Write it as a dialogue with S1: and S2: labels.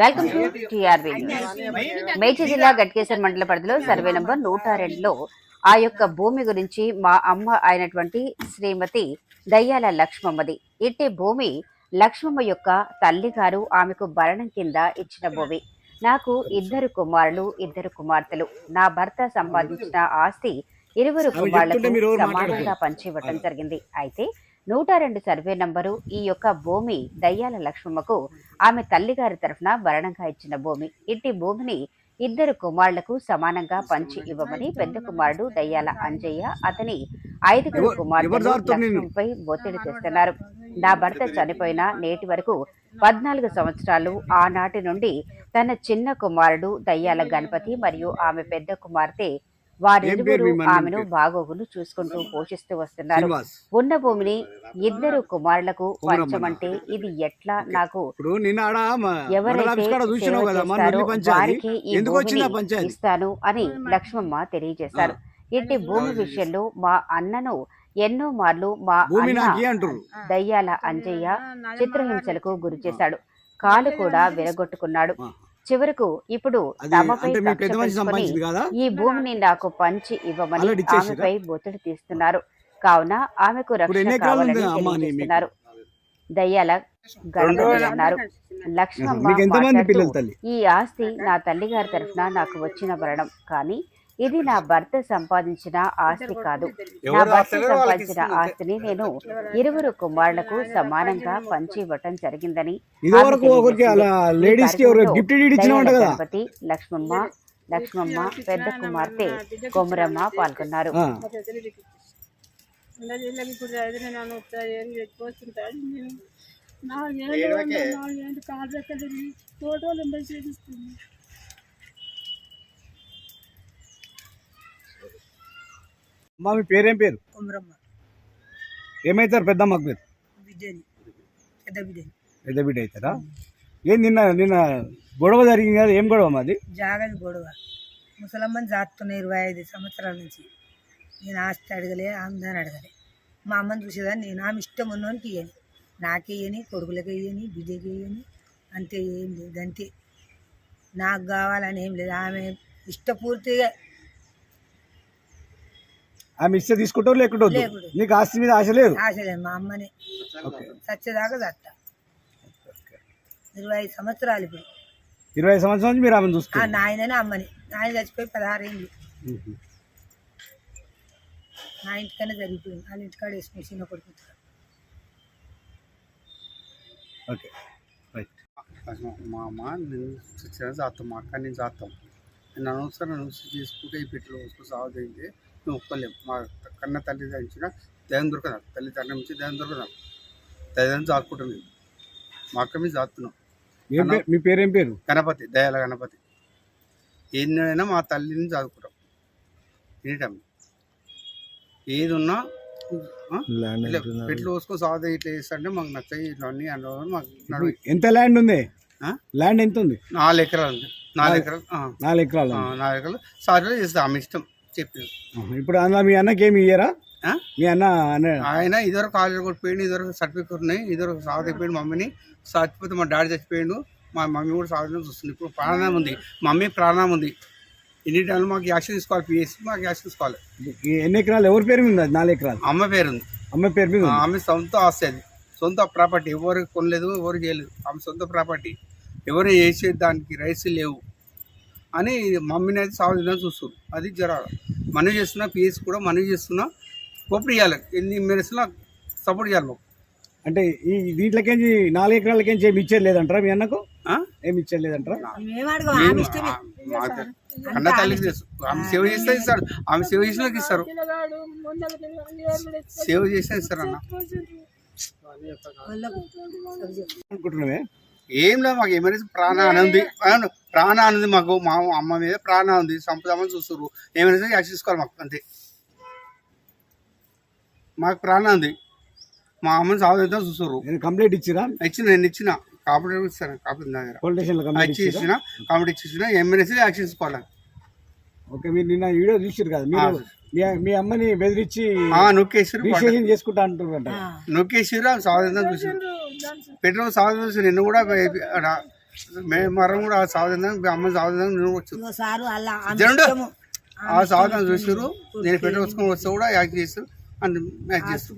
S1: Welcome to టిఆర్బి Medchal జిల్లా గట్కేసర్ మండల పరిధిలో సర్వే నంబర్ నూట రెండులో ఆ యొక్క భూమి గురించి మా అమ్మ అయినటువంటి శ్రీమతి దయ్యాల లక్ష్మమ్మది. ఇట్టి భూమి లక్ష్మమ్మ యొక్క తల్లిగారు ఆమెకు భరణం కింద ఇచ్చిన భూమి. నాకు ఇద్దరు కుమారులు ఇద్దరు కుమార్తెలు. నా భర్త సంపాదించిన ఆస్తి ఇరువురు కుమారులకు సమానంగా. పంచివ్వటం జరిగింది. అయితే నూట రెండు సర్వే నంబరు ఈ యొక్క భూమి దయ్యాల లక్ష్మమ్మకు ఆమె తల్లిగారి తరఫున భరణంగా ఇచ్చిన భూమి ఇట్టి భూమిని ఇద్దరు కుమారులకు సమానంగా పంచి ఇవ్వమని పెద్ద కుమారుడు దయ్యాల అంజయ్య అతని ఐదుగురు? లక్ష్మంపై ఒత్తిడి తెస్తున్నారు నా భర్త చనిపోయిన నేటి వరకు పద్నాలుగు సంవత్సరాలు ఆనాటి నుండి తన చిన్న కుమారుడు దయ్యాల గణపతి మరియు ఆమె పెద్ద కుమార్తె వారిరువురు ఆమెను? బాగోగులు చూసుకుంటూ పోషిస్తూ వస్తున్నారు. ఉన్న భూమిని ఇద్దరు కుమారులకు. పంచమంటే ఇది ఎట్లా? నాకు ఎవరైతే వారికి ఈ భూమిని ఇస్తాను అని లక్ష్మమ్మ తెలియజేశారు. ఇట్టి భూమి విషయంలో మా అన్నను ఎన్నో మార్లు మా దయ్యాల అంజయ్య చిత్రహింసలకు గురి చేశాడు. కాలు కూడా విరగొట్టుకున్నాడు. చివరకు ఇప్పుడు తమపై ఈ భూమిని నాకు పంచి ఇవ్వమని? ఆమెపై ఒత్తిడి తీస్తున్నారు. కావున ఆమెకు రక్షణ కావాలని? తెలియజేస్తున్నారు. దయ్యాల అన్నారు. లక్ష్మమ్మ
S2: మీకు ఎంతమంది
S1: మాట్లాడుతూ,
S2: పిల్లలు తల్లి?
S1: ఈ ఆస్తి నా తల్లిగారి తరఫున నాకు వచ్చిన మరణం. కానీ ఇది నా భర్త సంపాదించిన ఆస్తి కాదు. నా భర్త సంపాదించిన ఆస్తిని నేను ఇరువురు కుమారులకు సమానంగా పంచి ఇవ్వటం జరిగిందని గణపతి లక్ష్మమ్మ లక్ష్మమ్మ పెద్ద కుమార్తె కొమరమ్మ పాల్గొన్నారు.
S3: నాలుగేళ్ళు కాలు చూపిస్తుంది
S2: అమ్మా మీ పేరేం పేరు?
S3: కుమరమ్మ.
S2: ఏమైతారు పెద్దమ్మకు మీరు
S3: బిడ్డని పెద్ద బిడ్డని
S2: పెద్ద బిడ్డ అవుతారా? ఏం నిన్న నిన్న గొడవ జరిగింది కదా ఏం గొడవ మాది?
S3: జాగని గొడవ. ముసలమ్మని జాతున్నా ఇరవై ఐదు సంవత్సరాల నుంచి నేను ఆస్తి అడగలే ఆమెదాన్ని అడగలే. మా అమ్మని చూసేదాన్ని నేను ఆమె ఇష్టం ఉన్నోనికి ఇయ్యని. నాకే ఇయ్యని కొడుకులకి ఇయ్యని బిడ్డకి ఇయ్యని అంతే ఏం లేదు అంతే. నాకు కావాలని ఏం లేదు ఆమె ఇష్టపూర్తిగా
S2: ఆమె ఇస్తే తీసుకుంటావు. లేకుంటే. నీకు ఆస్తి మీద ఆశ లేదు?
S3: ఆశ లేదు మా అమ్మని. చచ్చేదాకా చట్ట ఇరవై ఐదు సంవత్సరాలు ఇప్పుడు.
S2: ఇరవై సంవత్సరాల నుంచి మీరు ఆమెను చూస్తారు
S3: నాయననే అమ్మని. నాయన చచ్చిపోయి పదహారేళ్ళు నా ఇంటికనే జరిగిపోయింది. వాళ్ళ ఇంటికాడ వేసుకుని చిన్న కొడుకు
S2: ఓకే. రైట్.
S4: మా అమ్మ నేను జాతాం మా అక్క నేను జాతాం. నేను అనవసరం నేను చేసుకుంటే ఈ పెట్టిలో వస్తూ సాగుతుంది మేము మా కన్న తల్లి దంచిన దయం దొరకదు. తల్లి తండ్రి నుంచి దయం దొరకదు. దయం జాక్కుంటాం మేము. మా అక్క మీద
S2: పేరు మీ పేరేం పేరు?
S4: గణపతి దయాల గణపతి. ఎన్నైనా మా తల్లిని చదువుకుంటాం ఎనీ టైం ఏది ఉన్నా పెట్లు పోసుకొని సాగు ఇట్లా చేస్తుంటే మాకు నచ్చాయి ఇట్లా అన్నీ అందులో మాకు
S2: ఎంత ల్యాండ్ ఉంది? ల్యాండ్ ఎంత ఉంది
S4: నాలుగు ఎకరాలు ఉంది. నాలుగు ఎకరాలు.
S2: నాలుగు ఎకరాలు.
S4: నాలుగు ఎకరాలు. సార్లు చేస్తా. ఆమె ఇష్టం. చెప్పింది
S2: ఆహా. ఇప్పుడు అందులో మీ అన్నకి ఏమి ఇయ్యరా? మీ అన్న
S4: ఆయన ఇదివరకు కాలేజ్ కొట్టిపోయిండు ఇదివరకు సర్టిఫికేట్ ఉన్నాయి ఇదివరకు సాగు అయిపోయిండు మమ్మీని. చచ్చిపోతే మా డాడీ చచ్చిపోయిండు మా మమ్మీ కూడా సాగు చూస్తుంది. ఇప్పుడు ప్రాణం ఉంది మమ్మీ ప్రాణం ఉంది. ఎన్ని టైంలో మాకు యాక్షన్ తీసుకోవాలి పిఎస్సి మాకు యాక్షన్ తీసుకోవాలి.
S2: ఎన్ని ఎకరాలు ఎవరి పేరు మీద? ఉంది అది నాలుగు ఎకరాలు.
S4: అమ్మ పేరు ఉంది
S2: అమ్మ పేరు మీద.
S4: ఆమె సొంత ఆస్తి అది. సొంత ప్రాపర్టీ ఎవరు కొనలేదు ఎవరు చేయలేదు. ఆమె సొంత ప్రాపర్టీ. ఎవరు చేసే దానికి రైట్స్ లేవు. అని మమ్మీని అయితే సాగు చేద్దాం చూస్తారు అది జరగాలి మనవి చేస్తున్నా పిఎస్ కూడా మనవి చేస్తున్నా కోపడి ఇవ్వాలి ఎన్ని మెరిసినా సపోర్ట్ చేయాలి మాకు.
S2: అంటే ఈ దీంట్లోకేంచి నాలుగు ఎకరాలకేంచి ఏమి ఇచ్చేది లేదంటారా మీ అన్నకు?
S4: ఆ?
S2: ఏమి ఇచ్చేది లేదంటారా?
S4: కన్న తల్లికి తెలుసు ఆమె సేవ చేస్తే ఇస్తారు. ఆమె సేవ చేసిన ఇస్తారు. సేవ చేస్తే ఇస్తారు అన్న.
S2: అనుకుంటున్నావే?
S4: ఏం లేదు మాకు ఎమర్జెన్సీ ప్రాణం ఉంది అవును, ప్రాణం ఉంది మాకు మా అమ్మ మీద ప్రాణం ఉంది సంపదామని చూస్తారు ఎమర్జెన్సీ యాక్షన్ తీసుకోవాలి మాకు అంతే. మాకు ప్రాణం ఉంది మా అమ్మని సాగుతా చూస్తారు
S2: నేను కంప్లైంట్ ఇచ్చిరా
S4: ఇచ్చిన నేను ఇచ్చిన. కాపీ ఇస్తాను కాపీ నా దగ్గర ఇచ్చి ఇచ్చిన కాపీ ఇచ్చి ఇచ్చిన ఎమర్జెన్సీ యాక్షన్ తీసుకోవాలి.
S2: ఓకే మీరు నిన్న వీడియో చూసారు కదా మీరు మీ- మీ అమ్మని బెదిరించి
S4: నొక్కేసారు
S2: రిజిస్ట్రేషన్ చేసుకుంటా అంటున్నారంట
S3: ఆ.
S4: నొక్కేసిరు సాగుతా చూసారు పెట్రోల్ చూసి నిన్ను కూడా మేము మరం కూడా ఆ సావధానం అమ్మ సావధానం నేను వచ్చు. ఆ సావధానం చూసారు నేను పెట్టి వస్తే కూడా యాక్ట్ చేస్తారు అండ్ మ్యాచ్ చేస్తారు